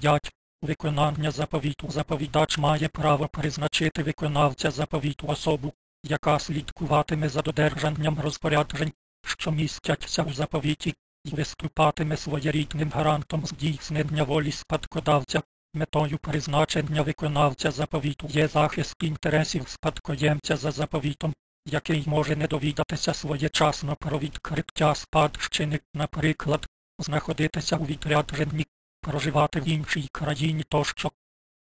5. Виконання заповіту заповідач має право призначити виконавця заповіту особу, яка слідкуватиме за додержанням розпоряджень, що містяться у заповіті, і виступатиме своєрідним гарантом здійснення волі спадкодавця. Метою призначення виконавця заповіту є захист інтересів спадкоємця за заповітом, який може не довідатися своєчасно про відкриття спадщини, наприклад, знаходитися у відрядженні, проживати в іншій країні тощо.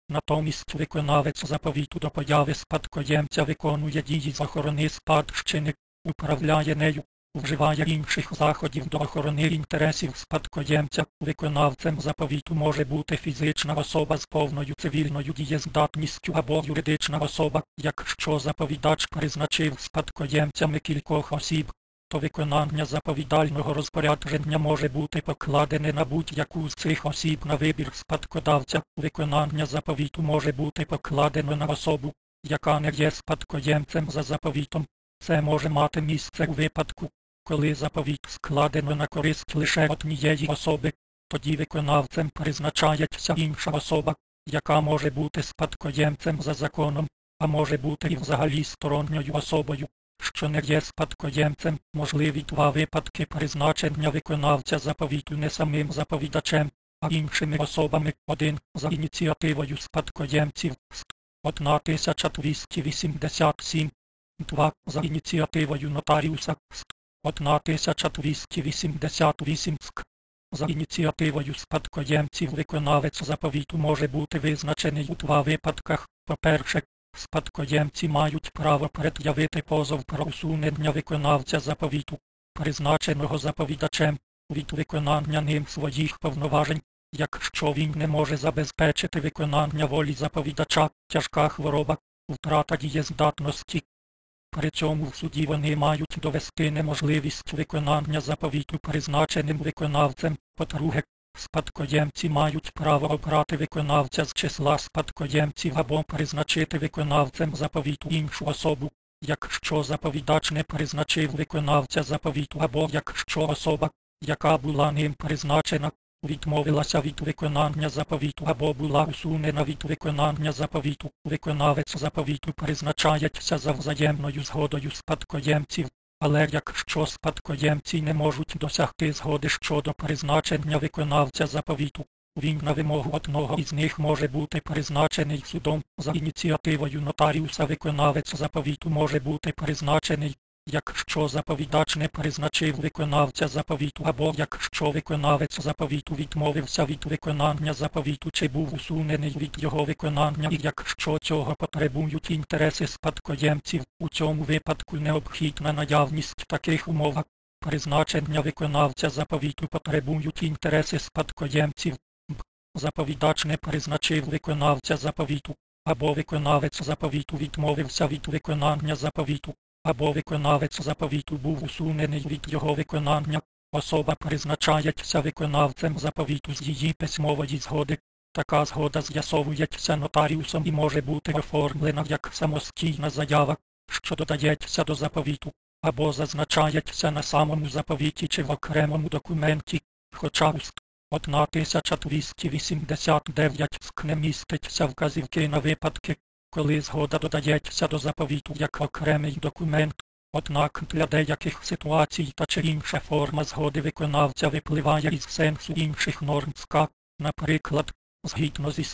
Натомість виконавець заповіту до появи спадкоємця виконує дії з охорони спадщини, управляє нею, вживає інших заходів до охорони інтересів спадкоємця. Виконавцем заповіту може бути фізична особа з повною цивільною дієздатністю або юридична особа, якщо заповідач призначив спадкоємцями кількох осіб, то виконання заповідального розпорядження може бути покладене на будь-яку з цих осіб на вибір спадкодавця. Виконання заповіту може бути покладено на особу, яка не є спадкоємцем за заповітом. Це може мати місце у випадку, коли заповіт складено на користь лише однієї особи, тоді виконавцем призначається інша особа, яка може бути спадкоємцем за законом, а може бути і взагалі сторонньою особою, що не є спадкоємцем, можливі два випадки призначення виконавця заповіту не самим заповідачем, а іншими особами, один за ініціативою спадкоємців, 1287, два за ініціативою нотаріуса, 1288 ск. За ініціативою спадкоємців виконавець заповіту може бути визначений у два випадках. По-перше, спадкоємці мають право пред'явити позов про усунення виконавця заповіту, призначеного заповідачем, від виконання ним своїх повноважень, якщо він не може забезпечити виконання волі заповідача, тяжка хвороба, втрата дієздатності. При цьому в суді вони мають довести неможливість виконання заповіту призначеним виконавцем. По-друге, спадкоємці мають право обрати виконавця з числа спадкоємців або призначити виконавцем заповіту іншу особу, якщо заповідач не призначив виконавця заповіту або якщо особа, яка була ним призначена, відмовилася від виконання заповіту або була усунена від виконання заповіту. Виконавець заповіту призначається за взаємною згодою спадкоємців, але якщо спадкоємці не можуть досягти згоди щодо призначення виконавця заповіту, він на вимогу одного із них може бути призначений судом за ініціативою нотаріуса. Виконавець заповіту може бути призначений Якщо заповідач не призначив виконавця заповіту або якщо виконавець заповіту відмовився від виконання заповіту чи був усунений від його виконання і якщо цього потребують інтереси спадкоємців, у цьому випадку необхідна наявність таких умов. Призначення виконавця заповіту потребують інтереси спадкоємців. Заповідач не призначив виконавця заповіту, або виконавець заповіту відмовився від виконання заповіту або виконавець заповіту був усунений від його виконання, особа призначається виконавцем заповіту з її письмової згоди. Така згода з'ясовується нотаріусом і може бути оформлена як самостійна заява, що додається до заповіту, або зазначається на самому заповіті чи в окремому документі, хоча уст 1289 ск міститься вказівки на випадки, коли згода додається до заповіту як окремий документ, однак для деяких ситуацій та чи інша форма згоди виконавця випливає із сенсу інших норм СК, наприклад, згідно зі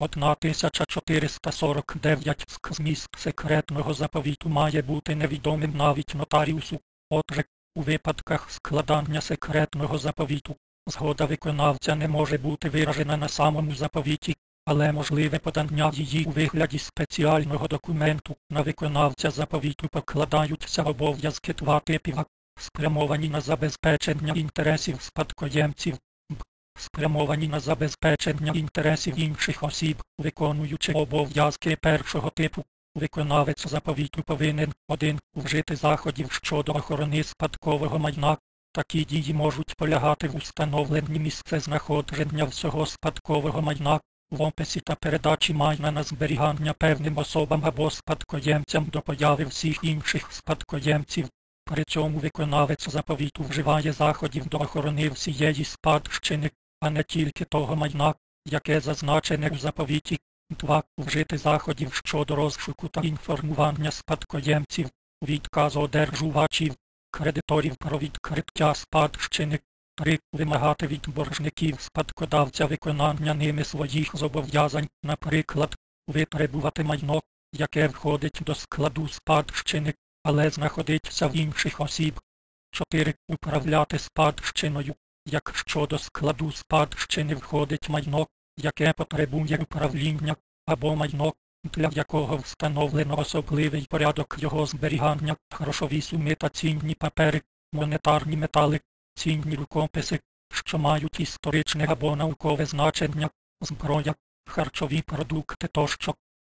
1449 ск зміст секретного заповіту має бути невідомим навіть нотаріусу, отже, у випадках складання секретного заповіту, згода виконавця не може бути виражена на самому заповіті, але можливе подання її у вигляді спеціального документу на виконавця заповіту покладаються обов'язки два типів, спрямовані на забезпечення інтересів спадкоємців, б. спрямовані на забезпечення інтересів інших осіб, виконуючи обов'язки першого типу. Виконавець заповіту повинен один вжити заходів щодо охорони спадкового майна. Такі дії можуть полягати в установленні місце знаходження всього спадкового майна, в описі та передачі майна на зберігання певним особам або спадкоємцям до появи всіх інших спадкоємців. При цьому виконавець заповіту вживає заходів до охорони всієї спадщини, а не тільки того майна, яке зазначене у заповіті. 2. Вжити заходів щодо розшуку та інформування спадкоємців, відказ одержувачів, кредиторів про відкриття спадщини. 3. Вимагати від боржників спадкодавця виконання ними своїх зобов'язань, наприклад, витребувати майно, яке входить до складу спадщини, але знаходиться в інших осіб. 4. Управляти спадщиною, якщо до складу спадщини входить майно, яке потребує управління, або майно, для якого встановлено особливий порядок його зберігання, грошові суми та цінні папери, монетарні метали, цінні рукописи, що мають історичне або наукове значення, зброя, харчові продукти тощо.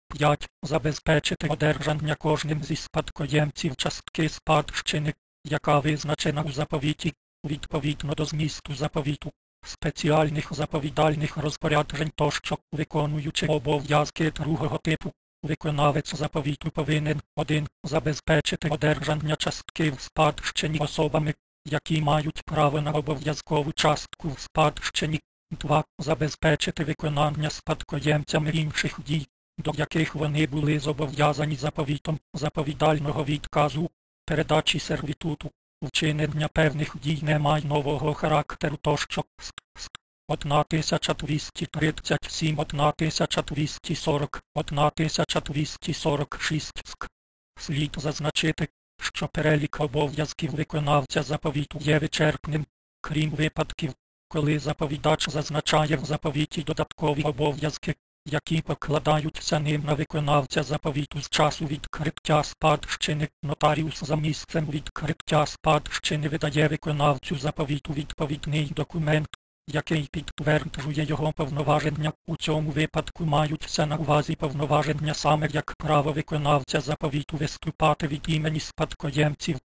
5. Забезпечити одержання кожним зі спадкоємців частки спадщини, яка визначена у заповіті, відповідно до змісту заповіту, спеціальних заповідальних розпоряджень тощо, виконуючи обов'язки другого типу. Виконавець заповіту повинен 1. Забезпечити одержання частки в спадщині особами, які мають право на обов'язкову частку в спадщині. 2. Забезпечити виконання спадкоємцями інших дій, до яких вони були зобов'язані заповітом заповідального відказу, передачі сервітуту, вчинення певних дій немайнового характеру тощо. 1237, 1240, 1246 ск. Слід зазначити, що перелік обов'язків виконавця заповіту є вичерпним, крім випадків, коли заповідач зазначає в заповіті додаткові обов'язки, які покладаються ним на виконавця заповіту з часу відкриття спадщини. Нотаріус за місцем відкриття спадщини видає виконавцю заповіту відповідний документ, який підтверджує його повноваження. У цьому випадку маються на увазі повноваження саме як право виконавця заповіту виступати від імені спадкоємців.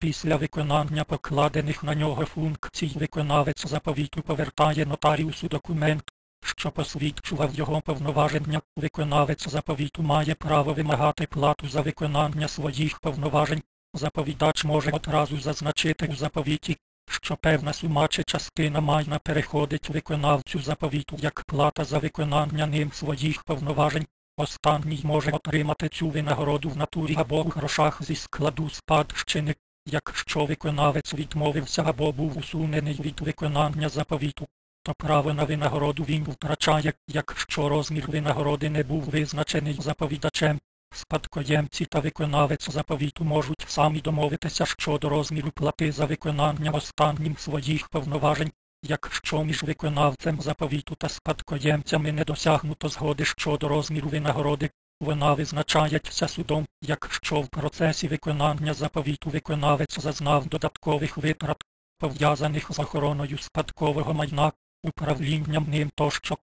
Після виконання покладених на нього функцій виконавець заповіту повертає нотаріусу документ, що посвідчував його повноваження. Виконавець заповіту має право вимагати плату за виконання своїх повноважень. Заповідач може одразу зазначити у заповіті, що певна сума чи частина майна переходить виконавцю заповіту як плата за виконання ним своїх повноважень. Останній може отримати цю винагороду в натурі або в грошах зі складу спадщини, якщо виконавець відмовився або був усунений від виконання заповіту. То право на винагороду він втрачає, якщо розмір винагороди не був визначений заповідачем. Спадкоємці та виконавець заповіту можуть самі домовитися щодо розміру плати за виконання останнім своїх повноважень, якщо між виконавцем заповіту та спадкоємцями не досягнуто згоди щодо розміру винагороди, вона визначається судом, якщо в процесі виконання заповіту виконавець зазнав додаткових витрат, пов'язаних з охороною спадкового майна, управлінням ним тощо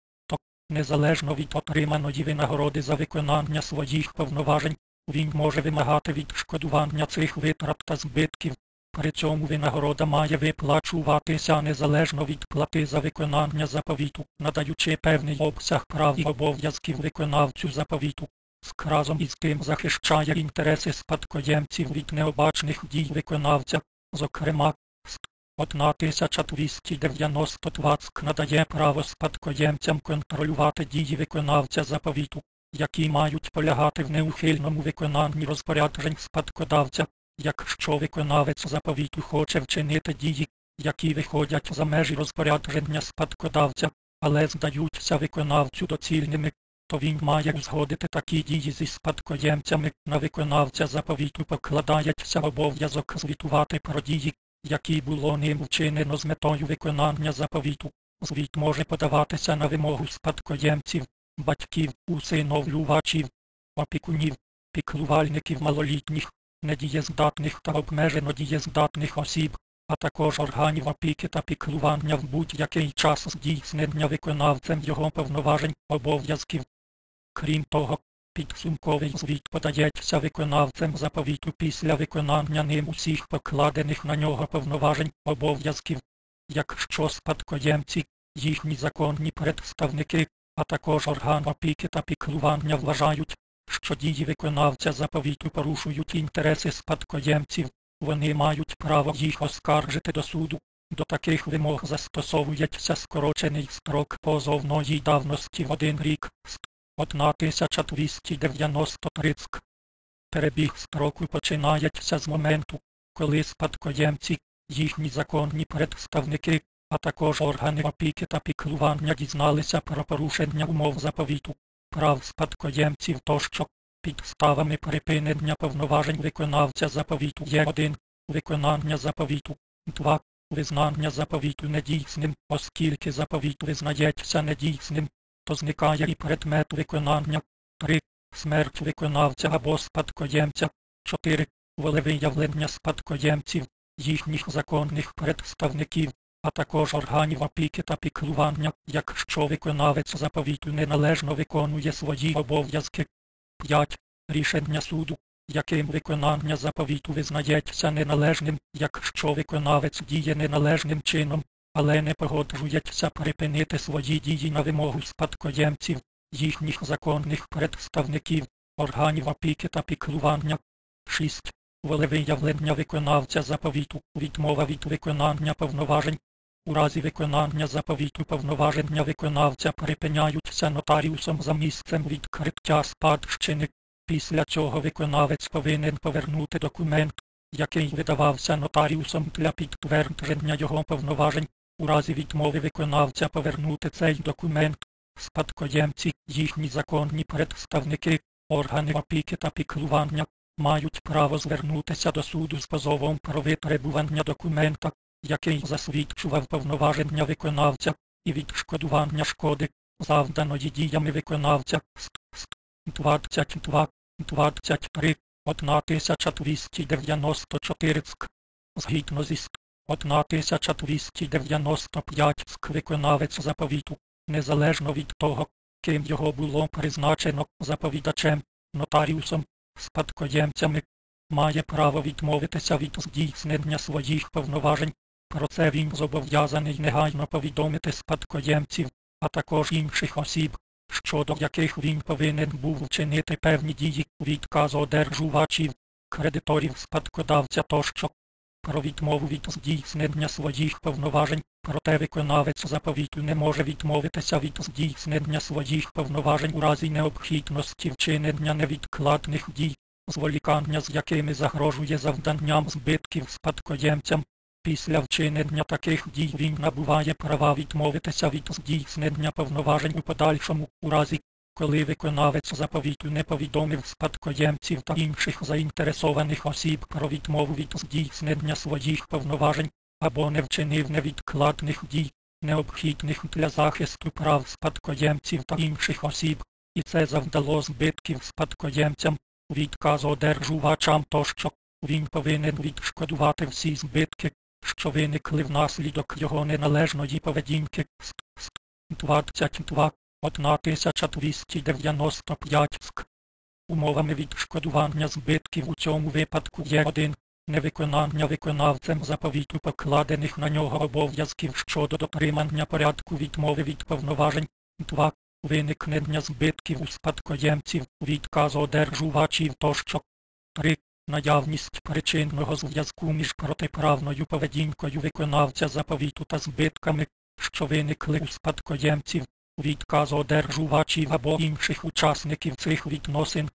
незалежно від отриманої винагороди за виконання своїх повноважень, він може вимагати відшкодування цих витрат та збитків. При цьому винагорода має виплачуватися незалежно від плати за виконання заповіту, надаючи певний обсяг прав і обов'язків виконавцю заповіту. Скразом із тим захищає інтереси спадкоємців від необачних дій виконавця, зокрема, 1292 надає право спадкоємцям контролювати дії виконавця заповіту, які мають полягати в неухильному виконанні розпоряджень спадкодавця, якщо виконавець заповіту хоче вчинити дії, які виходять за межі розпорядження спадкодавця, але здаються виконавцю доцільними, то він має узгодити такі дії зі спадкоємцями. На виконавця заповіту покладається обов'язок звітувати про дії, які було ним вчинено з метою виконання заповіту. Звіт може подаватися на вимогу спадкоємців, батьків, усиновлювачів, опікунів, піклувальників малолітніх, недієздатних та обмежено дієздатних осіб, а також органів опіки та піклування в будь-який час здійснення виконавцем його повноважень обов'язків. Крім того, Підсумковий звіт подається виконавцем заповіту після виконання ним усіх покладених на нього повноважень обов'язків, якщо спадкоємці, їхні законні представники, а також орган опіки та піклування вважають, що дії виконавця заповіту порушують інтереси спадкоємців, вони мають право їх оскаржити до суду, До таких вимог застосовується скорочений строк позовної давності в один рік ст. 1293 ск. Перебіг строку починається з моменту, коли спадкоємці, їхні законні представники, а також органи опіки та піклування дізналися про порушення умов заповіту, прав спадкоємців тощо. Підставами припинення повноважень виконавця заповіту є 1. Виконання заповіту 2. Визнання заповіту недійсним, оскільки заповіт визнається недійсним, то зникає і предмет виконання. 3. Смерть виконавця або спадкоємця. 4. Волевиявлення спадкоємців, їхніх законних представників, а також органів опіки та піклування, якщо виконавець заповіту неналежно виконує свої обов'язки. 5. Рішення суду, яким виконання заповіту визнається неналежним, якщо виконавець діє неналежним чином, але не погоджується припинити свої дії на вимогу спадкоємців, їхніх законних представників, органів опіки та піклування. 6. Волевиявлення виконавця заповіту, відмова від виконання повноважень. У разі виконання заповіту повноваження виконавця припиняються нотаріусом за місцем відкриття спадщини. Після цього виконавець повинен повернути документ, який видавався нотаріусом для підтвердження його повноважень. У разі відмови виконавця повернути цей документ. Спадкоємці, їхні законні представники, органи опіки та піклування мають право звернутися до суду з позовом про витребування документа, який засвідчував повноваження виконавця і відшкодування шкоди, завданої діями виконавця. Ст, ст, 22, 23, 1294. Згідно зі 1295 ск виконавець заповіту, незалежно від того, ким його було призначено заповідачем, нотаріусом, спадкоємцями, має право відмовитися від здійснення своїх повноважень. Про це він зобов'язаний негайно повідомити спадкоємців, а також інших осіб, щодо яких він повинен був вчинити певні дії відказу одержувачів, кредиторів спадкодавця тощо. Про відмову від здійснення своїх повноважень, проте виконавець заповіту не може відмовитися від здійснення своїх повноважень у разі необхідності вчинення невідкладних дій, зволікання з якими загрожує завданням збитків спадкоємцям. Після вчинення таких дій він набуває права відмовитися від здійснення повноважень у подальшому, у разі, коли виконавець заповіту не повідомив спадкоємців та інших заінтересованих осіб про відмову від здійснення своїх повноважень або не вчинив невідкладних дій, необхідних для захисту прав спадкоємців та інших осіб, і це завдало збитків спадкоємцям, відказу одержувачам тощо. Він повинен відшкодувати всі збитки, що виникли внаслідок його неналежної поведінки. Ст, ст, 22, 1295 ск. Умовами відшкодування збитків у цьому випадку є 1. Невиконання виконавцем заповіту покладених на нього обов'язків щодо дотримання порядку відмови від повноважень. 2. Виникнення збитків у спадкоємців, відказу одержувачів тощо. 3. Наявність причинного зв'язку між протиправною поведінкою виконавця заповіту та збитками, що виникли у спадкоємців, відказу одержувачів або інших учасників цих відносин.